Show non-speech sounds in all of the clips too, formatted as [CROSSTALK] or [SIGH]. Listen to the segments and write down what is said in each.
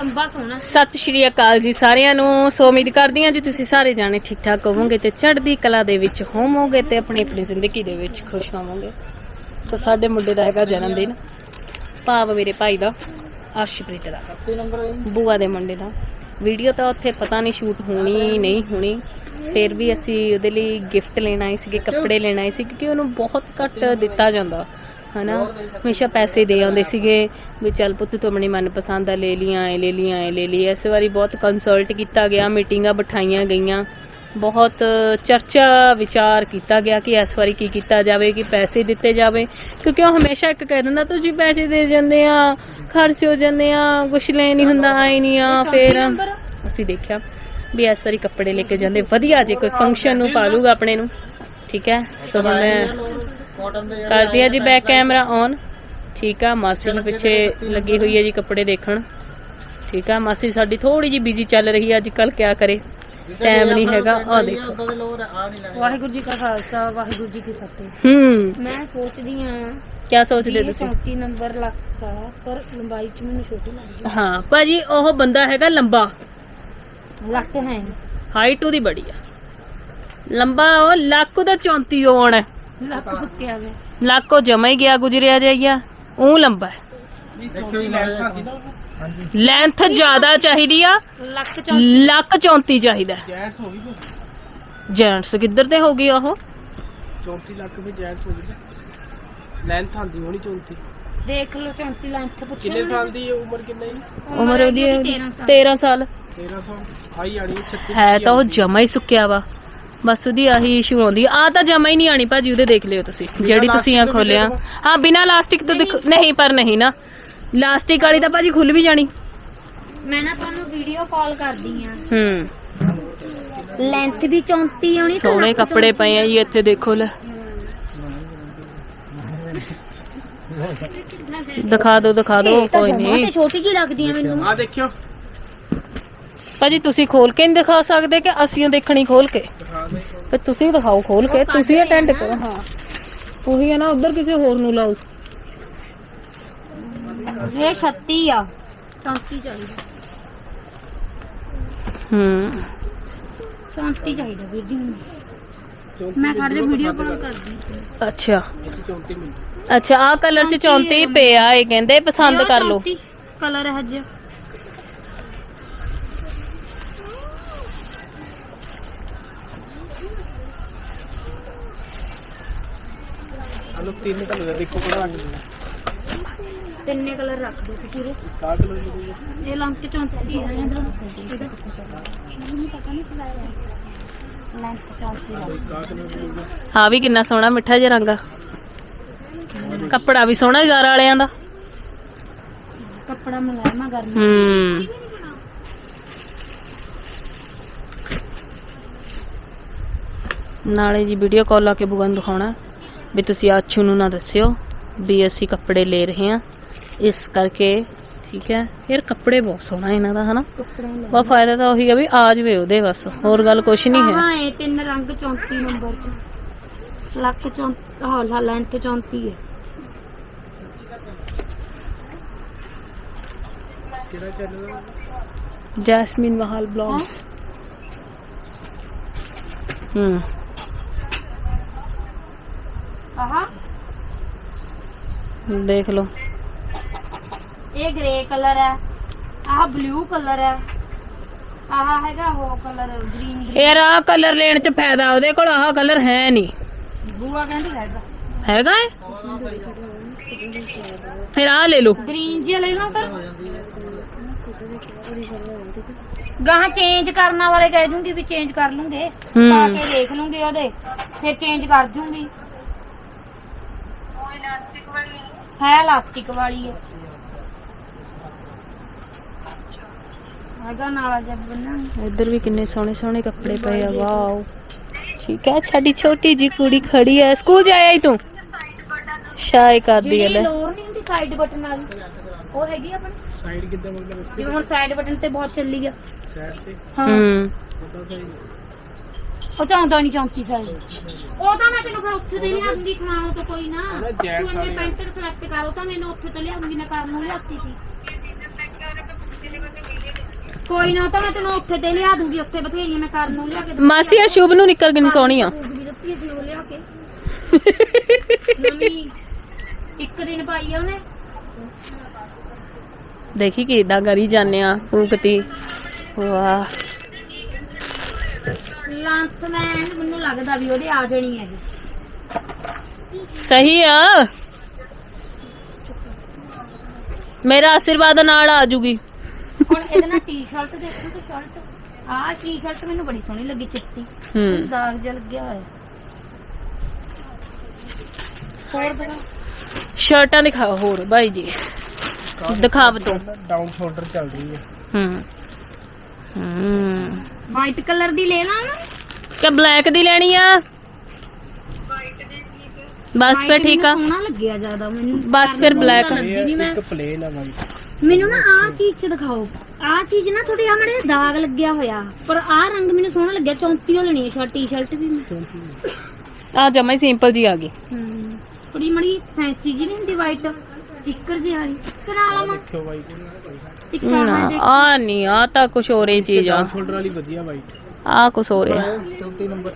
ਲੰਬਾ ਸੋਹਣਾ ਸਤਿ ਸ਼੍ਰੀ ਅਕਾਲ ਜੀ ਸਾਰਿਆਂ ਨੂੰ। ਸੋ ਉਮੀਦ ਕਰਦੀ ਹਾਂ ਜੀ ਤੁਸੀਂ ਸਾਰੇ ਜਾਣੇ ਠੀਕ ਠਾਕ ਹੋਵੋਗੇ ਤੇ ਚੜ੍ਹਦੀ ਕਲਾ ਦੇ ਵਿੱਚ ਹੋਵੋਗੇ ਤੇ ਆਪਣੀ ਆਪਣੀ ਜ਼ਿੰਦਗੀ ਦੇ ਵਿੱਚ ਖੁਸ਼ ਹੋਵੋਗੇ। ਸੋ ਸਾਡੇ ਮੁੰਡੇ ਦਾ ਹੈਗਾ ਜਨਮ ਦਿਨ। ਭਾਵ ਮੇਰੇ ਭਾਈ ਦਾ, ਅਰਸ਼ਪ੍ਰੀਤ ਦਾ। ਬੂਆ ਦੇ ਮੁੰਡੇ ਦਾ। ਵੀਡੀਓ ਤਾਂ ਉੱਥੇ ਪਤਾ ਨਹੀਂ ਸ਼ੂਟ ਹੋਣੀ ਨਹੀਂ ਹੋਣੀ। ਫਿਰ ਵੀ ਅਸੀਂ ਉਹਦੇ ਲਈ ਗਿਫਟ ਲੈਣ ਆਏ ਸੀਗੇ, ਕੱਪੜੇ ਲੈਣ ਆਏ ਸੀ ਕਿਉਂਕਿ ਉਹਨੂੰ ਬਹੁਤ ਘੱਟ ਦਿੱਤਾ ਜਾਂਦਾ। ਹਨਾ? ਹਮੇਸ਼ਾ ਪੈਸੇ ਦੇ ਆਉਂਦੇ ਸੀਗੇ ਵੀ ਚੱਲ ਪੁੱਤ ਤੂੰ ਆਪਣੀ ਮਨਪਸੰਦ ਦਾ ਲੈ ਲੀਆਂ ਐ ਲੈ ਲੀਆਂ ਐ ਲੈ ਲਈ। ਇਸ ਵਾਰੀ ਬਹੁਤ ਕੰਸਲਟ ਕੀਤਾ ਗਿਆ ਮੀਟਿੰਗਾਂ ਬਿਠਾਈਆਂ ਗਈਆਂ। ਬਹੁਤ ਚਰਚਾ ਵਿਚਾਰ ਕੀਤਾ ਗਿਆ ਕਿ ਇਸ ਵਾਰੀ ਕੀ ਕੀਤਾ ਜਾਵੇ ਕਿ ਪੈਸੇ ਦਿੱਤੇ ਜਾਵੇ। ਕਿਉਂਕਿ ਉਹ ਹਮੇਸ਼ਾ ਇੱਕ ਕਹਿ ਦਿੰਦਾ ਤੁਸੀਂ ਪੈਸੇ ਦੇ ਜਾਂਦੇ ਆ ਖਰਚ ਹੋ ਜਾਂਦੇ ਆ ਕੁਛ ਲੈ ਨਹੀਂ ਹੁੰਦਾ ਆਈ ਨਹੀਂ ਆ ਫਿਰ ਅਸੀਂ ਦੇਖਿਆ ਵੀ ਇਸ ਵਾਰੀ ਕੱਪੜੇ ਲੈ ਕੇ ਜਾਂਦੇ। ਵਧੀਆ ਜੇ ਕੋਈ ਫੰਕਸ਼ਨ ਨੂੰ ਪਾ ਲੂਗਾ ਆਪਣੇ ਨੂੰ। ਠੀਕ ਹੈ? ਸੋ ਮੈਂ ਕਰਦੀ ਆ ਜੀ ਬੈਕ ਕੈਮਰਾ ਔਨ ਠੀਕ ਆ ਮਾਸੀ ਨੂੰ ਪਿੱਛੇ ਲੱਗੀ ਹੋਈ ਹੈ ਜੀ ਕੱਪੜੇ ਦੇਖਣ। ਠੀਕ ਆ ਮਾਸੀ ਸਾਡੀ ਥੋੜੀ ਜੀ ਬਿਜ਼ੀ ਚੱਲ ਰਹੀ ਹੈ ਅੱਜ ਕੱਲ ਕਿਆ ਕਰੇ? ਟਾਈਮ ਨਹੀਂ ਹੈਗਾ ਆ ਦੇਖੋ। ਵਾਹਿਗੁਰੂ ਜੀ ਕਾ ਖਾਲਸਾ ਵਾਹਿਗੁਰੂ ਜੀ ਕੀ ਫਤਿਹ। ਹੂੰ। ਮੈਂ ਸੋਚਦੀ ਆ ਕਿਆ ਸੋਚਦੇ ਤੁਸੀਂ? 34 ਨੰਬਰ ਲੱਗਦਾ ਪਰ ਲੰਬਾਈ ਚ ਮੈਨੂੰ ਛੋਟੀ ਲੱਗਦੀ ਹਾਂ ਭਾਜੀ ਉਹ ਬੰਦਾ ਹੈਗਾ ਲੰਬਾ। ਲੱਕ ਹੈ। ਹਾਈਟ ਉਹਦੀ ਬੜੀ ਆ। ਲੰਬਾ ਉਹ ਲੱਕ ਦਾ 34 ਹੋਣ ਲੱਕ ਸੁੱਕਿਆ ਵੇ ਲੱਕ ਉਹ ਜਮਾ ਹੀ ਗਿਆ ਗੁਜਰਿਆ ਜਾਈਆ ਉਹ ਲੰਬਾ ਹੈ। ਲੈਂਥ ਜ਼ਿਆਦਾ ਚਾਹੀਦੀ ਆ। ਲੱਕ ਚ ਲੱਕ 34 ਚਾਹੀਦਾ ਜੈਂਟਸ ਹੋ ਗਈ ਜੈਂਟਸ ਕਿੱਧਰ ਤੇ ਹੋ ਗਈ ਉਹ? 34 ਲੱਖ ਵੀ ਜੈਂਟਸ ਹੋ ਗਈ ਲੈਂਥ ਆਂਦੀ ਹੋਣੀ 34 ਦੇਖ ਲਓ 34 ਲੈਂਥ ਪੁੱਛਿਆ ਕਿੰਨੇ ਸਾਲ ਦੀ ਹੈ ਉਮਰ ਕਿੰਨਾ? ਉਮਰ ਉਹਦੀ ਹੈਗੀ 13 ਸਾਲ। 13 ਸਾਲ। 1300 ਹਾਈ ਆਣੀ 36 ਹੈ ਤਾਂ ਉਹ ਜਮਾ ਹੀ ਸੁੱਕਿਆ ਵਾ। ਬਸ ਉਹਦੀ ਆਹੀ ਇਸ਼ੂ ਆਉਂਦੀ ਆ। ਤਾਂ ਜਮਾ ਹੀ ਨਹੀਂ ਆਣੀ ਭਾਜੀ ਉਹਦੇ ਦੇਖ ਲਿਓ ਤੁਸੀਂ। ਜਿਹੜੀ ਤੁਸੀਂ ਆ ਖੋਲਿਆ। ਦੇ ਹਾਂ ਬਿਨਾ ਲਾਸਟਿਕ ਤੋਂ ਦਿਖ ਨਹੀਂ ਪਰ ਨਹੀਂ ਨਾ। ਲਾਸਟਿਕ ਵਾਲੀ ਤਾਂ ਭਾਜੀ ਖੁੱਲ ਵੀ ਜਾਣੀ। ਮੈਂ ਨਾ ਤੁਹਾਨੂੰ ਵੀਡੀਓ ਕਾਲ ਕਰਦੀ ਆ। ਹੂੰ। ਲੈਂਥ ਵੀ 34 ਆਉਣੀ ਤੇ ਸੋਹਣੇ ਕੱਪੜੇ ਪਏ ਆ ਜੀ ਇੱਥੇ ਦੇਖੋ ਲੈ। ਦਿਖਾ ਦਿਓ ਦਿਖਾ ਦਿਓ ਤਾਂ ਕੋਈ ਨਹੀਂ। ਛੋਟੀ ਜੀ ਲੱਗਦੀ ਆ ਮੈਨੂੰ। ਆ ਦੇਖਿਓ। ਭਾਜੀ ਤੁਸੀਂ ਖੋਲ ਕੇ ਨਹੀਂ ਦਿਖਾ ਸਕਦੇ ਕਿ ਅਸੀਂ ਓ ਦੇਖਣੀ ਖੋਲ ਕੇ? ਫਿਰ ਤੁਸੀਂ ਦਿਖਾਓ ਖੋਲ ਕੇ ਤੁਸੀਂ ਅਟੈਂਡ ਕਰੋ ਹਾਂ। ਉਹੀ ਹੈ ਨਾ ਉਧਰ ਕਿਸੇ ਹੋਰ ਨੂੰ ਲਾਓ। ਇਹ 36 ਆ। 34 ਚਾਹੀਦਾ। ਹੂੰ। 34 ਚਾਹੀਦਾ ਵੀਰ ਜੀ ਮੈਨੂੰ। 34 ਮੈਂ ਖੜ ਜਾ ਵੀਡੀਓ ਕਾਲ ਕਰਦੀ। ਅੱਛਾ। ਇਹ 'ਚ 34 ਮਿੰਟ। ਅੱਛਾ ਆ ਕਲਰ ਚ 34 ਪਿਆ ਇਹ ਕਹਿੰਦੇ ਪਸੰਦ ਕਰ ਲਓ। ਕਲਰ ਹੈ ਅੱਜ ਹਲੋ ਤਿੰਨ ਕਲਰ ਦੇਖੋ ਕਿਹੜਾ ਰੰਗ ਲੈਣਾ ਤਿੰਨੇ ਕਲਰ ਰੱਖ ਦਿਓ ਤੁਸੀਂ ਇਹਦੇ। ਕਾ ਕਲਰ ਦੀ ਇਹ ਲੰਕ 34 ਹੈ ਇਹਦਾ ਇਹਦਾ ਮੈਨੂੰ ਪਤਾ ਨਹੀਂ ਚਲਾਇਆ ਲੰਕ 34 ਦਾ ਕਾ ਕਲਰ ਦੀ ਹਾਂ ਵੀ ਕਿੰਨਾ ਸੋਹਣਾ ਮਿੱਠਾ ਜਿਹਾ ਰੰਗ ਆ। ਕੱਪੜਾ ਵੀ ਸੋਹਣਾ ਯਾਰ ਵਾਲਿਆਂ ਦਾ। ਕੱਪੜਾ ਮੁਲਾਇਮਾ ਗਰਮ ਹੂੰ। ਨਾਲੇ ਜੀ ਵੀਡੀਓ ਕਾਲ ਲਾ ਕੇ ਬੁਗਨ ਨੂੰ ਦਿਖਾਉਣਾ। ਵੀ ਤੁਸੀਂ ਆਛੂ ਨੂੰ ਨਾ ਦੱਸਿਓ ਵੀ ਅਸੀਂ ਕੱਪੜੇ ਲੈ ਰਹੇ ਹਾਂ। ਇਸ ਕਰਕੇ ਠੀਕ ਹੈ? ਯਾਰ ਕੱਪੜੇ ਬਹੁਤ ਸੋਹਣਾ ਇਹਨਾਂ ਦਾ ਹਨਾ? ਕੱਪੜਿਆਂ ਲੈ ਬਾ ਫਾਇਦਾ ਤਾਂ ਉਹੀ ਆ ਵੀ ਆ ਜਵੇ ਉਹਦੇ ਬਸ ਹੋਰ ਗੱਲ ਕੁਛ ਨਹੀਂ ਹੈ। ਹਾਂ ਇਹ ਤਿੰਨ ਰੰਗ 34 ਨੰਬਰ ਚ। ਲੱਕ 34 ਹਾਂ ਲਾ ਲੈਂਥ 34 ਹੈ। ਕਿਹੜਾ ਚੈਨਲ ਜੈਸਮੀਨ ਮਹਾਲ ਬਲੌਗਸ। ਹੂੰ। ਆਹਾ। ਦੇਖ ਲਓ। ਇਹ ਗ੍ਰੇ ਕਲਰ ਹੈ। ਆਹ ਬਲੂ ਕਲਰ ਹੈ। ਆਹ ਹੈਗਾ ਉਹ ਕਲਰ ਗ੍ਰੀਨ ਯਾਰ ਆ ਕਲਰ ਲੈਣ ਚ ਫਾਇਦਾ ਉਹਦੇ ਕੋਲ ਆਹ ਕਲਰ ਹੈ ਨਹੀਂ ਬੂਆ ਕਹਿੰਦੀ ਰੈਡ ਹੈਗਾ ਏ? ਫਿਰ ਆ ਲੈ ਲਓ। ਗ੍ਰੀਨ ਜਿਹਾ ਲੈ ਲਓ ਫਿਰ ਗਾਹਾਂ ਚੇਂਜ ਕਰਨ ਵਾਲੇ ਕਹਿ ਦੂੰਗੀ ਵੀ ਚੇਂਜ ਕਰ ਲੂੰਗੇ। ਹੂੰ। ਪਾ ਕੇ ਦੇਖ ਲੂੰਗੇ ਉਹਦੇ। ਫਿਰ ਚੇਂਜ ਕਰ ਜੂੰਗੀ। ਹੈ? ਇਲਾਸਟਿਕ ਵਾਲੀ ਹੈ। ਹੈਗਾ ਨਾਲਾ ਜੱਬ ਬੰਨਾ ਇੱਧਰ ਵੀ ਕਿੰਨੇ ਸੋਹਣੇ ਸੋਹਣੇ ਕੱਪੜੇ ਪਏ ਆ ਵਾਓ। ਠੀਕ ਹੈ ਸਾਡੀ ਛੋਟੀ ਜੀ ਕੁੜੀ ਖੜੀ ਹੈ। ਸਕੂਲ ਜਾਇਆ ਹੀ ਤੂੰ? ਸ਼ਾਇ ਕਰਦੀ ਹੈ ਜਿਹੜੀ ਲੈ। ਲੋਰ ਨਹੀਂ ਹੁੰਦੀ ਸਾਈਡ ਬਟਨ ਵਾਲੀ। ਉਹ ਹੈਗੀ ਆਪਣੀ? ਸਾਈਡ ਕਿੱਦਾਂ ਮਤਲਬ ਜਿਵੇਂ ਹੁਣ ਸਾਈਡ ਬਟਨ ਤੇ ਬਹੁਤ ਚੱਲੀ ਆ। ਸਾਈਡ ਤੇ? ਹਾਂ। ਉਹ ਚਾਹੁੰਦਾ ਨਹੀਂ ਚੌਂਕੀ ਸਾਈਡ ਉਹ ਤਾਂ ਮੈਂ ਤੈਨੂੰ ਫਿਰ ਉੱਥੇ ਤੇ ਲਿਆਉਂਗੀ ਖਾਣੋ ਤਾਂ ਕੋਈ ਨਾ। ਨਾ, ਤੂੰ ਇੰਨੇ ਵਾਲੀ ਆ। ਪੈਂਟਰ ਸਿਲੈਕਟ ਕਰ ਉਹ ਤਾਂ ਮੈਨੂੰ ਉੱਥੇ ਤੇ ਲਿਆਉਂਗੀ ਮੈਂ ਕਰਨ ਨੂੰ ਲਿਆਤੀ ਸੀ। ਕੋਈ ਨਾ ਉਹ ਤਾਂ ਮੈਂ ਤੈਨੂੰ ਉੱਥੇ ਤੇ ਲਿਆ ਦੂੰਗੀ ਉੱਥੇ ਬਥੇਰੀਆਂ ਮੈਂ ਕਰਨ ਨੂੰ ਲਿਆ ਕੇ ਮਾਸੀ ਆ ਸ਼ੁਭ ਨੂੰ ਨਿੱਕਰ ਕਿੰਨੀ ਸੋਹਣੀ ਆ। ਦੂੰਗੀ ਵੀ ਦਿੱਤੀ ਸੀ ਉਹ ਲਿਆ ਕੇ। [LAUGHS] ਨਵੀਂ ਇੱਕ ਦਿਨ ਪਾਈ ਆ ਉਹਨੇ। ਦੇਖੀ ਕਿਦਾਂ ਕਰੀ ਜਾਂਦੇ ਆ ਫੂਕਤੀ ਵਾਹ। ਲਾਂਤ ਮੈਂ ਮੈਨੂੰ ਲੱਗਦਾ ਵੀ ਉਹਦੇ ਆ ਜਾਣੀ ਹੈ ਸਹੀ ਆ। ਮੇਰਾ ਆਸ਼ੀਰਵਾਦ ਨਾਲ ਆ ਜੂਗੀ। ਹੁਣ ਇਹਦੇ ਨਾਲ ਟੀ-ਸ਼ਰਟ ਦੇਖੋ ਤੇ ਸ਼ਰਟ ਆਹ ਟੀ-ਸ਼ਰਟ ਮੈਨੂੰ ਬੜੀ ਸੋਹਣੀ ਲੱਗੀ ਚਿੱਟੀ। ਹੂੰ। ਦਾਗ ਜਿਹਾ ਲੱਗਿਆ ਹੋਇਆ। ਹੋਰ ਦਿਖਾ ਸ਼ਰਟਾਂ ਦਿਖਾਓ ਹੋਰ ਬਾਈ ਜੀ। ਦਿਖਾਵ ਦੋ ਡਾਊਨ ਸ਼ੋਲਡਰ ਚੱਲ ਰਹੀ ਹੈ। ਹੂੰ। ਹੂੰ। ਵਾਈਟ ਕਲਰ ਦੀ ਲੈ ਲਾ ਨਾ। ਕਿ ਬਲੈਕ ਦੀ ਲੈਣੀ ਆ? ਬਸ ਫਿਰ ਠੀਕ ਆ। ਸੋਹਣਾ ਲੱਗਿਆ ਜ਼ਿਆਦਾ ਮੈਨੂੰ ਬਸ ਫਿਰ black। ਨਹੀਂ ਮੈਂ। ਇੱਕ ਪਲੇਨ ਆ ਵਾਈਟ ਮੈਨੂੰ ਨਾ ਆਹ ਚੀਜ਼ ਚ ਦਿਖਾਓ। ਆਹ ਚੀਜ਼ ਨਾ ਥੋੜੀ ਆ ਮੜੇ ਦਾਗ ਲੱਗਿਆ ਹੋਇਆ। ਪਰ ਆਹ ਰੰਗ ਮੈਨੂੰ ਸੋਹਣਾ ਲੱਗਿਆ 34 ਹੋ ਲੈਣੀ ਹੈ ਸ਼ਰਟ ਟੀ-ਸ਼ਰਟ ਵੀ ਮੈਂ। ਆ ਜਮਾ ਹੀ ਸਿੰਪਲ ਜੀ ਆ ਗਈ। ਹਮ ਥੋੜੀ ਮੜੀ ਫੈਂਸੀ ਜੀ ਨਹੀਂ ਹੁੰਦੀ ਵਾਈਟ ਸਟicker ਜੀ ਵਾਲੀ ਕਰਾ ਲਵਾਂ ਦੇਖਿਓ ਵਾਈਟ ਇੱਕ ਆਹ ਨਾ ਦੇਖ। ਆ ਨਹੀਂ ਆ ਤਾਂ ਕੁਛ ਹੋਰ ਹੀ ਚੀਜ਼ ਆ। ਸ਼ੋਲਡਰ ਵਾਲੀ ਵਧੀਆ ਵਾਈਟ ਆ ਕੁਛ ਹੋਰ ਆ। ਚੌਥੀ ਨੰਬਰ।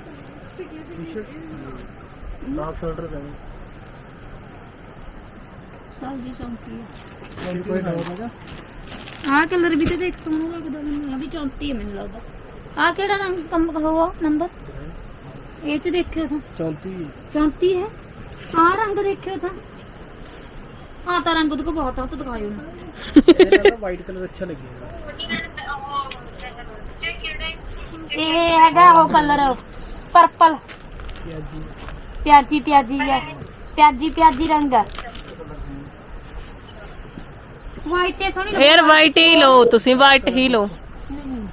ਡਾਊਨ ਸ਼ੋਲਡਰ ਦਾ ਸਾਲ ਜੀ ਚੌਂਤੀ ਹੈ ਕੋਈ ਹੋਰ ਹੈਗਾ? ਆਹ ਕਲਰ ਵੀ ਤੇ ਦੇਖ ਸੋਹਣਾ ਲੱਗਦਾ ਮੈਨੂੰ ਆ ਵੀ 34 ਹੈ ਮੈਨੂੰ ਲੱਗਦਾ। ਆਹ ਕਿਹੜਾ ਰੰਗ ਕੰਮ ਹੋਆ ਨੰਬਰ? ਇਹ। ਚ ਦੇਖਿਓ ਤਾਂ। ਚੌਥੀ 34 ਹੈ। ਆਹ ਰੰਗ ਦੇਖਿਓ ਤਾਂ। ਆਹ ਤਾਂ ਰੰਗ ਉਹਦੇ ਕੋ ਬਹੁਤ ਆ ਤਾਂ ਦਿਖਾਇਓ ਨਾ। ਇਹਦਾ ਵਾਈਟ ਕਲਰ ਅੱਛਾ ਲੱਗੇਗਾ। ਇਹ ਹੈਗਾ ਉਹ ਕਲਰ ਪਰਪਲ ਪਿਆਜੀ। ਪਿਆਜੀ ਪਿਆਜੀ ਹੈ ਪਿਆਜੀ ਪਿਆਜੀ ਰੰਗ। ਹੈ ਵਾਈਟ ਤੇ ਸੋਹਣੀ ਯਾਰ ਵਾਈਟ ਹੀ ਲਓ ਤੁਸੀਂ ਵਾਈਟ ਹੀ ਲਓ।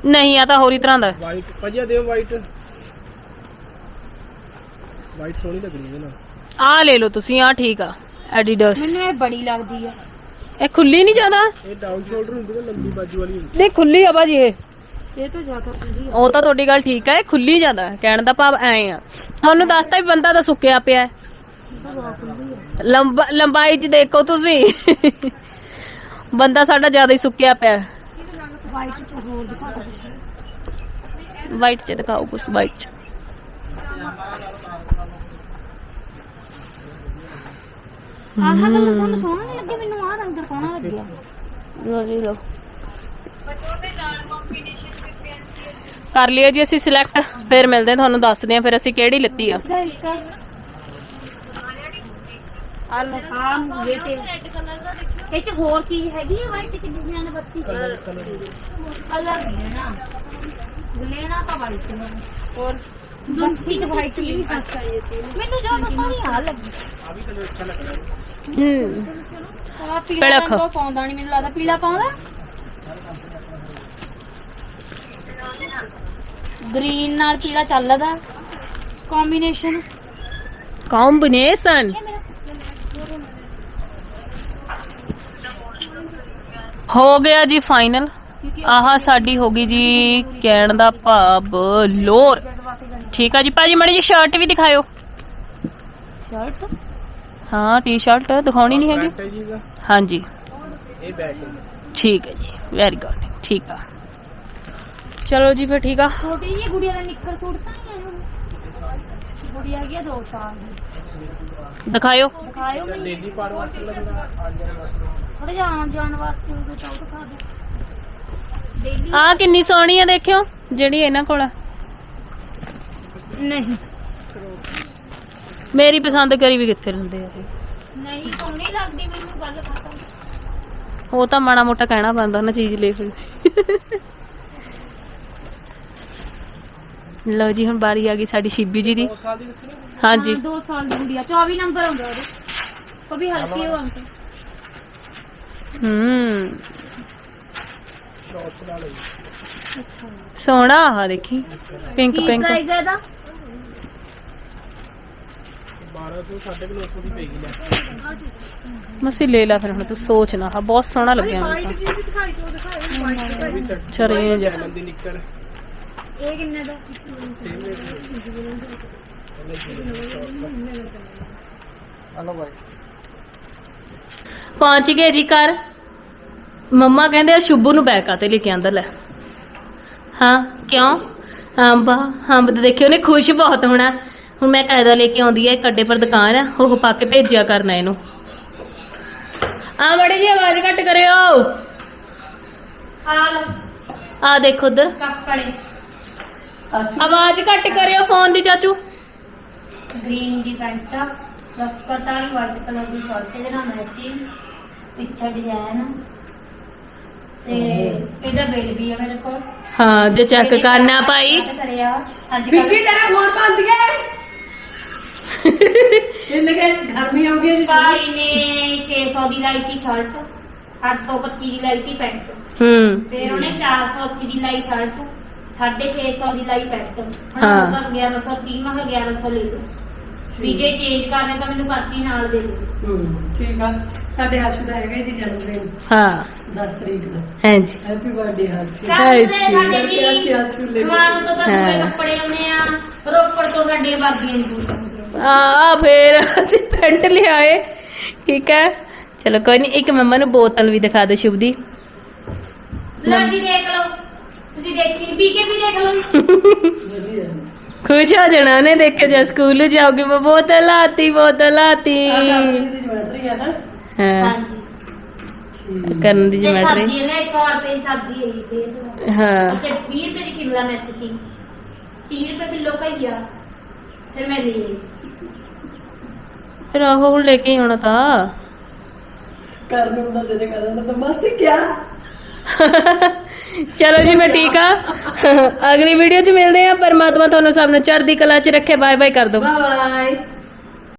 ਨਹੀਂ ਆ ਤਾਂ ਹੋਰ ਹੀ ਤਰ੍ਹਾਂ ਦਾ। ਵਾਈਟ ਭਾਜੀ ਦਿਓ ਵਾਈਟ ਵਾਈਟ ਸੋਹਣੀ ਲੱਗ ਰਹੀ ਹੈ ਨਾ ਆ ਲੈ ਲਓ ਤੁਸੀਂ ਆ ਠੀਕ ਆ। ਐਡੀਡਾਸ ਮੈਨੂੰ ਇਹ ਬੜੀ ਲੱਗਦੀ ਆ। ਇਹ ਖੁੱਲੀ ਨਹੀਂ ਜ਼ਿਆਦਾ? ਇਹ ਡਾਊਨ ਸ਼ੋਲਡਰ ਹੁੰਦੀ ਨਾ ਲੰਬੀ ਬਾਜੂ ਵਾਲੀ ਹੁੰਦੀ। ਨਹੀਂ ਖੁੱਲੀ ਆ ਭਾਜੀ ਇਹ। ਇਹ ਤਾਂ ਜ਼ਿਆਦਾ ਖੁੱਲੀ ਆ। ਉਹ ਤਾਂ ਤੁਹਾਡੀ ਗੱਲ ਠੀਕ ਹੈ ਇਹ ਖੁੱਲੀ ਜ਼ਿਆਦਾ ਹੈ। ਕਹਿਣ ਦਾ ਭਾਵ ਐ ਆ। ਤੁਹਾਨੂੰ ਦੱਸਤਾ ਵੀ ਬੰਦਾ ਤਾਂ ਸੁੱਕਿਆ ਪਿਆ ਹੈ। ਲੰਬਾ ਲੰਬਾਈ ਚ ਦੇਖੋ ਤੁਸੀਂ। ਬੰਦਾ ਸਾਡਾ ਜ਼ਿਆਦਾ ਹੀ ਸੁੱਕਿਆ ਪਿਆ ਵਾਈਟ ਚ ਹੋਰ ਦਿਖਾ ਵਾਈਟ ਚ ਦਿਖਾਓ ਵਾਈਟ ਚ। ਆਹ ਕਲਰ ਤੁਹਾਨੂੰ ਸੋਹਣਾ ਨਹੀਂ ਲੱਗਿਆ ਮੈਨੂੰ ਆਹ ਰੰਗ ਸੋਹਣਾ ਲੱਗਿਆ। ਲਓ ਜੀ ਲਓ। ਕਰ ਲਿਓ ਜੀ ਅਸੀਂ ਸਿਲੈਕਟ ਫਿਰ ਮਿਲਦੇ ਹਾਂ ਤੁਹਾਨੂੰ ਦੱਸਦੇ ਹਾਂ ਫਿਰ ਅਸੀਂ ਕਿਹੜੀ ਲਿੱਤੀ ਆ। ਆ ਲੈ ਆ ਮੂਵੇ ਤੇ। ਇਹ ਚ ਹੋਰ ਚੀਜ਼ ਹੈਗੀ ਹੈ ਵਾਈਟ ਚ ਡਿਜ਼ਾਈਨ ਬੱਤੀ ਕਲਰ ਕਲਰ ਲੈਣਾ ਲੈਣਾ ਤਾਂ ਵਾਈਟ ਆ ਪੀਲਾ। ਰੰਗ ਪਾਉਂਦਾ ਨਹੀਂ ਮੈਨੂੰ ਲੱਗਦਾ ਪੀਲਾ ਪਾਉਂਦਾ। ਗ੍ਰੀਨ ਨਾਲ ਪੀਲਾ ਚੱਲਦਾ। ਕੰਬੀਨੇਸ਼ਨ ਕੰਬੀਨੇਸ਼ਨ ਹੋ ਗਿਆ ਜੀ ਫਾਈਨਲ ਆਹ ਸਾਡੀ ਹੋ ਗਈ ਜੀ ਕਹਿਣ ਦਾ ਭਾਵ ਲੋਰ। ਠੀਕ ਆ ਜੀ ਭਾਜੀ ਮੜੀ ਜੀ ਸ਼ਰਟ ਵੀ ਦਿਖਾਇਓ ਸ਼ਰਟ ਹਾਂ ਟੀ-ਸ਼ਰਟ ਦਿਖਾਉਣੀ ਨਹੀਂ ਹੈਗੀ Front ਹੈ ਜੀ ਇਹਦਾ, ਹਾਂਜੀ ਇਹ ਬੈਕ ਠੀਕ ਹੈ ਜੀ ਵੈਰੀ ਗੁੱਡ ਠੀਕ ਆ ਚਲੋ ਜੀ ਫਿਰ ਠੀਕ ਆ ਛੋਟੀ ਜਿਹੀ ਗੁੜੀਆ ਦਾ ਨਿੱਕਰ ਸੂਟ ਤਾਂ ਨਹੀਂ ਆਇਆ ਗੁੜੀਆ ਹੈਗੀ ਆ 2 ਸਾਲ ਦੀ ਦਿਖਾਇਓ ਦਿਖਾਇਓ ਮੈਨੂੰ ਡੇਲੀ ਪਾਰ ਵਾਸਤੇ ਲੱਗਦਾ ਆ ਜਾਣ ਵਾਸਤੇ ਥੋੜਾ ਜਿਹਾ ਆਉਣ ਜਾਣ ਵਾਸਤੇ ਉਹ ਤਾਂ ਉਹ ਦਿਖਾ ਦੇ ਡੇਲੀ ਆ ਕਿੰਨੀ ਸੋਹਣੀ ਆ ਦੇਖਿਓ ਜਿਹੜੀ ਇਹਨਾਂ ਕੋਲ ਆ ਨਹੀਂ। ਮੇਰੀ ਪਸੰਦ ਕਰੀ ਵੀ ਕਿੱਥੇ ਹੁੰਦੇ ਆ ਇਹ? ਨਹੀਂ ਸੋਹਣੀ ਲੱਗਦੀ ਮੈਨੂੰ ਗੱਲ ਖਤਮ। ਉਹ ਤਾਂ ਮਾੜਾ ਮੋਟਾ ਕਹਿਣਾ ਪੈਂਦਾ ਨਾ ਚੀਜ਼ ਲੈ ਫਿਰ ਲਓ ਜੀ ਹੁਣ ਬਾਰੀ ਆ ਗਈ ਸਾਡੀ ਸ਼ਿਬੀ ਜੀ ਦੀ। 2 ਸਾਲ ਦੀ ਦੱਸੀ ਨਾ ਹਾਂਜੀ। 2 ਸਾਲ ਦੀ ਗੁੜੀਆ 24 ਨੰਬਰ ਆਉਂਦਾ ਉਹਦੇ। ਉਹ ਵੀ ਹਲਕੀ ਹੋ। ਅੰਕ ਹੂੰ ਸੋਹਣਾ ਆਹ ਦੇਖੀ। ਪਿੰਕ ਕੀ ਪਿੰਕ ਪ੍ਰਾਈਸ ਹੈ ਇਹਦਾ 1200 950 ਦੀ ਪੈਗੀ ਲੈ ਮਸੀ ਲੈ ਲਾ ਫਿਰ ਹੁਣ ਤੂੰ ਸੋਚ ਨਾ ਆਹ ਬਹੁਤ ਸੋਹਣਾ ਲੱਗਿਆ ਮੈਨੂੰ ਤਾਂ। ਆ। ਦੀ ਨਿੱਕਰ। ਇਹ ਕਿੰਨੇ ਦਾ? ਪਹੁੰਚ ਗਏ ਜੀ ਘਰ। ਮੰਮਾ ਕਹਿੰਦੇ ਆ ਸ਼ੁਭੂ ਨੂੰ ਬੈਕ ਆ ਤੇ ਲੈ ਕੇ ਆਂਦਾ ਲੈ। ਹਾਂ ਕਿਉਂ? ਅੰਬ ਅੰਬ ਤਾਂ ਦੇਖਿਓ ਨੇ ਖੁਸ਼ ਬਹੁਤ ਹੋਣਾ। ਹੁਣ ਮੈਂ ਕਾਇਦਾ ਲੈ ਕੇ ਆਉਂਦੀ ਹੈ ਇੱਕ ਅੱਡੇ ਪਰ ਦੁਕਾਨ ਆ ਉਹ ਪਾ ਕੇ ਭੇਜਿਆ ਕਰਨਾ ਇਹਨੂੰ ਆ ਮੜੀ ਜੀ ਆਵਾਜ਼ ਘੱਟ ਕਰਿਓ। ਆ ਲੋ ਆ ਦੇਖੋ ਉਧਰ। ਕੱਪੜੇ ਆਵਾਜ਼ ਘੱਟ ਕਰਿਓ ਫੋਨ ਦੀ ਚਾਚੂ। ਗ੍ਰੀਨ ਦੀ ਪੈਂਟ ਰਸਟ ਕਟ ਵਾਲੀ ਵਾਈਟ ਕਲਰ ਦੀ ਸ਼ਰਟ ਇਹਦੇ ਨਾਲ ਮੈਚਿੰਗ ਪਿੱਛੇ ਡਿਜ਼ਾਈਨ ਸੇ ਇਹਦਾ ਬਿੱਲ ਵੀ ਹੈ ਮੇਰੇ ਕੋਲ। ਹਾਂ ਜੇ ਚੈੱਕ ਕਰਨਾ ਭਾਈ। ਕਰਿਆ। ਅੱਜ ਵਿੱਕੀ ਕੱਲ ਤੇਰਾ ਫੋਨ ਬੰਦ ਗਿਆ ਇਹ ਲਗੇ ਗਰਮੀ ਹੋ ਗਈ ਭਾਈ ਨੇ 600 ਦੀ ਲਾਈ ਤੀ ਸ਼ਰਟ 825 ਦੀ ਲਾਈ ਤੀ ਪੈਂਟ। ਹੂੰ। ਫਿਰ ਉਹਨੇ 480 ਦੀ ਲਾਈ ਸ਼ਰਟ 650 ਦੀ ਲਾਈ ਪੈਂਟ। ਹਾਂ। ਬਸ 1130 ਮੈਂ ਕਿਹਾ 1100 ਲੈ ਲਓ। ਵੀ ਜੇ ਚੇਂਜ ਕਰਨੇ ਤਾਂ ਮੈਨੂੰ ਪਰਚੀ ਨਾਲ ਦੇ ਦਿਓ। ਹੂੰ ਠੀਕ ਆ। ਸਾਡੇ ਹਰਸ਼ ਦਾ ਹੈਗਾ ਜੀ ਜਨਮ ਦਿਨ। ਹਾਂ। 10 ਤਰੀਕ ਦਾ। ਹਾਂਜੀ। Happy birthday Harsh. ਸਾਡੇ ਅੱਛਾ। ਸਾਡੇ ਜੀ ਅਸੀਂ ਅੱਜ ਛੁੱਲੇ ਖਮਾਣੋਂ ਤੋਂ ਤਾਂ ਦੂਏ ਹਾਂ। ਕੱਪੜੇ ਆਉਨੇ ਆ ਰੋਪੜ ਤੋਂ ਸਾਡੇ ਵਰਦੀਆਂ ਦੀ ਬੂਟ ਆਉਂਦੀਆਂ ਆ ਫੇਰ ਅਸੀਂ ਪੈਂਟ ਲਿਆਏ ਠੀਕ ਹੈ। ਚਲੋ ਕੋਈ ਨਹੀਂ ਇੱਕ ਮੰਮਾ ਨੂੰ ਬੋਤਲ ਵੀ ਦਿਖਾ ਦਿਓ ਸ਼ੁਭ ਦੀ ਦੇਖ ਲਓ। ਤੁਸੀਂ ਦੇਖੀ ਨਹੀਂ ਪੀ ਕੇ ਵੀ ਦੇਖ ਲਓ। ਖੁਸ਼ ਹੋ ਜਾਣਾ ਉਹਨੇ ਦੇਖ ਕੇ ਜੇ ਸਕੂਲ ਜਾਓਗੇ ਮੈਂ ਬੋਤਲ ਲਾਤੀ ਬੋਤਲ ਲਾਤੀ। ਜਮੈਟਰੀ ਆ ਨਾ। ਹਾਂ। ਹਾਂਜੀ। ਕਰਨ ਦੀ ਜੇ ਜਿਮੈਟਰੀ। ਸਬਜ਼ੀ ਲੈ 100 ਰੁਪਏ ਦੀ ਸਬਜ਼ੀ ਹੈ ਜੀ ਤੇ ਹਾਂ। ਤੇ 20 ਰੁਪਏ ਦੀ ਸ਼ਿਮਲਾ ਮਿਰਚ ਤੀ 30 ਰੁਪਏ ਕਿਲੋ ਘਈਆ ਫਿਰ ਮੈਂ ਲਈ ਫਿਰ ਆਹੋ ਹੁਣ ਲੈ ਕੇ ਹੀ ਆਉਣਾ ਤਾਂ। ਕਰ ਨੂੰ ਦਾ ਦੇ ਦੇ ਕਹਿੰਦਾ ਤਾਂ ਮਾਸੀ ਕਿਆ? ਚਲੋ ਜੀ ਮੈਂ ਠੀਕ ਆ। ਅਗਲੀ ਵੀਡੀਓ 'ਚ ਮਿਲਦੇ ਆ। ਪਰਮਾਤਮਾ ਤੁਹਾਨੂੰ ਸਭ ਨੂੰ ਚੜ੍ਹਦੀ ਕਲਾ 'ਚ ਰੱਖੇ। ਬਾਏ ਬਾਏ ਕਰ ਦਿਓ। Bye bye.